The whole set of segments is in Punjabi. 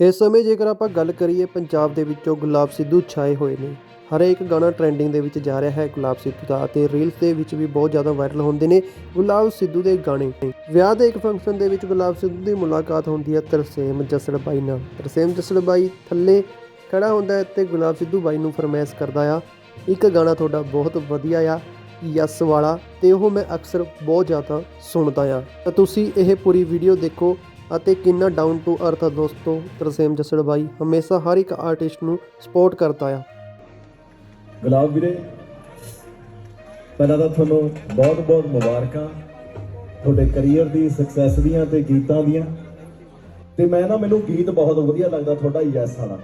ਇਸ ਸਮੇਂ ਜੇਕਰ ਆਪਾਂ ਗੱਲ ਕਰੀਏ ਪੰਜਾਬ ਦੇ ਵਿੱਚੋਂ ਗੁਲਾਬ ਸਿੱਧੂ ਛਾਏ ਹੋਏ ਨੇ, ਹਰੇਕ ਗਾਣਾ ਟ੍ਰੈਂਡਿੰਗ ਦੇ ਵਿੱਚ ਜਾ ਰਿਹਾ ਹੈ ਗੁਲਾਬ ਸਿੱਧੂ ਦਾ ਅਤੇ ਰੀਲਸ ਦੇ ਵਿੱਚ ਵੀ ਬਹੁਤ ਜ਼ਿਆਦਾ ਵਾਇਰਲ ਹੁੰਦੇ ਨੇ ਗੁਲਾਬ ਸਿੱਧੂ ਦੇ ਗਾਣੇ। ਵਿਆਹ ਦੇ ਇੱਕ ਫੰਕਸ਼ਨ ਦੇ ਵਿੱਚ ਗੁਲਾਬ ਸਿੱਧੂ ਦੀ ਮੁਲਾਕਾਤ ਹੁੰਦੀ ਹੈ ਤਰਸੇਮ ਜਸੜ ਬਾਈ ਨਾਲ। ਤਰਸੇਮ ਜਸੜ ਬਾਈ ਥੱਲੇ ਖੜਾ ਹੁੰਦਾ ਹੈ ਤੇ ਗੁਲਾਬ ਸਿੱਧੂ ਬਾਈ ਨੂੰ ਫਰਮਾਇਸ਼ ਕਰਦਾ ਆ, ਇੱਕ ਗਾਣਾ ਤੁਹਾਡਾ ਬਹੁਤ ਵਧੀਆ ਆ, ਯਸ ਵਾਲਾ। ਤੇ ਉਹ ਮੈਂ ਅਕਸਰ ਬਹੁਤ ਜ਼ਿਆਦਾ ਸੁਣਦਾ ਆ। ਤਾਂ ਤੁਸੀਂ ਇਹ ਪੂਰੀ ਵੀਡੀਓ ਦੇਖੋ ਅਤੇ ਕਿੰਨਾ ਡਾਊਨ ਟੂ ਅਰਥ ਆ ਦੋਸਤੋ ਤਰਸੇਮ ਜੱਸੜ ਬਾਈ ਹਮੇਸ਼ਾ ਹਰ ਇੱਕ ਆਰਟਿਸਟ ਨੂੰ ਸਪੋਰਟ ਕਰਦਾ ਆ। ਗੁਲਾਬ ਵੀਰੇ ਪਹਿਲਾਂ ਤਾਂ ਤੁਹਾਨੂੰ ਬਹੁਤ ਬਹੁਤ ਮੁਬਾਰਕਾਂ ਤੁਹਾਡੇ ਕੈਰੀਅਰ ਦੀ ਸਕਸੈਸ ਦੀਆਂ ਤੇ ਗੀਤਾਂ ਦੀਆਂ। ਤੇ ਮੈਂ ਨਾ ਮੈਨੂੰ ਗੀਤ ਬਹੁਤ ਵਧੀਆ ਲੱਗਦਾ ਤੁਹਾਡਾ ਯੈਸ ਵਾਲਾ।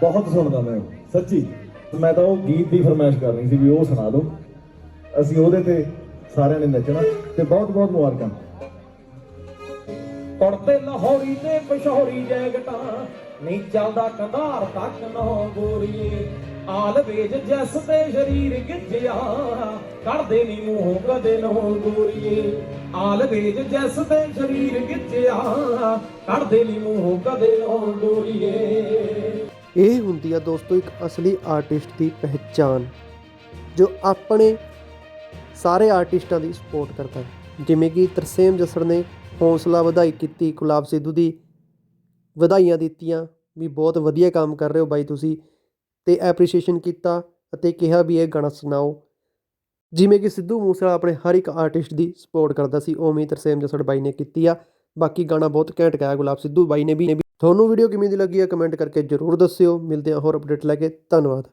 ਬਹੁਤ ਸੁਣਦਾ ਮੈਂ ਉਹ, ਸੱਚੀ। ਮੈਂ ਤਾਂ ਉਹ ਗੀਤ ਦੀ ਫਰਮਾਇਸ਼ ਕਰਨੀ ਸੀ ਵੀ ਉਹ ਸੁਣਾ ਦਿਓ। ਅਸੀਂ ਉਹਦੇ ਤੇ ਸਾਰਿਆਂ ਨੇ ਨੱਚਣਾ ਤੇ ਬਹੁਤ ਬਹੁਤ ਮੁਬਾਰਕਾਂ। ਕੁੜਤੇ ਲਾਹੌਰੀ ਤੇ ਪਸ਼ੌਰੀ ਜੈਕਟਾਂ ਨਹੀਂ ਚੱਲਦਾ ਕੰਧਾਰ ਤੱਕ ਨਾ ਗੋਰੀਏ। ਆਲ ਵੇਜ ਜੈਸ ਤੇ ਸ਼ਰੀਰ ਗਿੱਜਿਆ, ਕੱਢਦੇ ਨੀ ਮੂੰਹੋਂ ਕਦੇ ਨਾ ਗੋਰੀਏ। ਆਲ ਵੇਜ ਜੈਸ ਤੇ ਸ਼ਰੀਰ ਗਿੱਜਿਆ, ਕੱਢਦੇ ਨੀ ਮੂੰਹੋਂ ਕਦੇ ਨਾ ਗੋਰੀਏ। ਇਹ ਹੁੰਦੀ ਆ ਦੋਸਤੋ ਇੱਕ ਅਸਲੀ ਆਰਟਿਸਟ ਦੀ ਪਹਿਚਾਨ ਜੋ ਆਪਣੇ ਸਾਰੇ ਆਰਟਿਸਟਾਂ ਦੀ ਸਪੋਰਟ ਕਰਦਾ ਹੈ। ਜਿਵੇਂ ਕਿ ਤਰਸੇਮ ਜਸੜ ਨੇ ਹੌਸਲਾ ਵਧਾਈ ਕੀਤੀ, ਗੁਲਾਬ ਸਿੱਧੂ ਦੀ ਵਧਾਈਆਂ ਦਿੱਤੀਆਂ। ਵੀ ਬਹੁਤ ਵਧੀਆ ਕੰਮ ਕਰ ਰਹੇ ਹੋ ਬਾਈ ਤੁਸੀਂ ਅਤੇ ਐਪਰੀਸ਼ੀਏਸ਼ਨ ਕੀਤਾ ਅਤੇ ਕਿਹਾ ਵੀ ਇਹ ਗਾਣਾ ਸੁਣਾਓ। ਜਿਵੇਂ ਕਿ ਸਿੱਧੂ ਮੂਸੇਵਾਲਾ ਆਪਣੇ ਹਰ ਇੱਕ ਆਰਟਿਸਟ ਦੀ ਸਪੋਰਟ ਕਰਦਾ ਸੀ ਉਵੇਂ ਹੀ ਤਰਸੇਮ ਜਸੜ ਬਾਈ ਨੇ ਕੀਤੀ ਆ। ਬਾਕੀ ਗਾਣਾ ਬਹੁਤ ਘੈਂਟ ਗਾਇਆ ਗੁਲਾਬ ਸਿੱਧੂ ਬਾਈ ਨੇ ਵੀ। ਤੁਹਾਨੂੰ ਵੀਡੀਓ ਕਿਵੇਂ ਦੀ ਲੱਗੀ ਆ ਕਮੈਂਟ ਕਰਕੇ ਜਰੂਰ ਦੱਸਿਓ। ਮਿਲਦੇ ਹਾਂ ਹੋਰ ਅਪਡੇਟ ਲੈ ਕੇ। ਧੰਨਵਾਦ।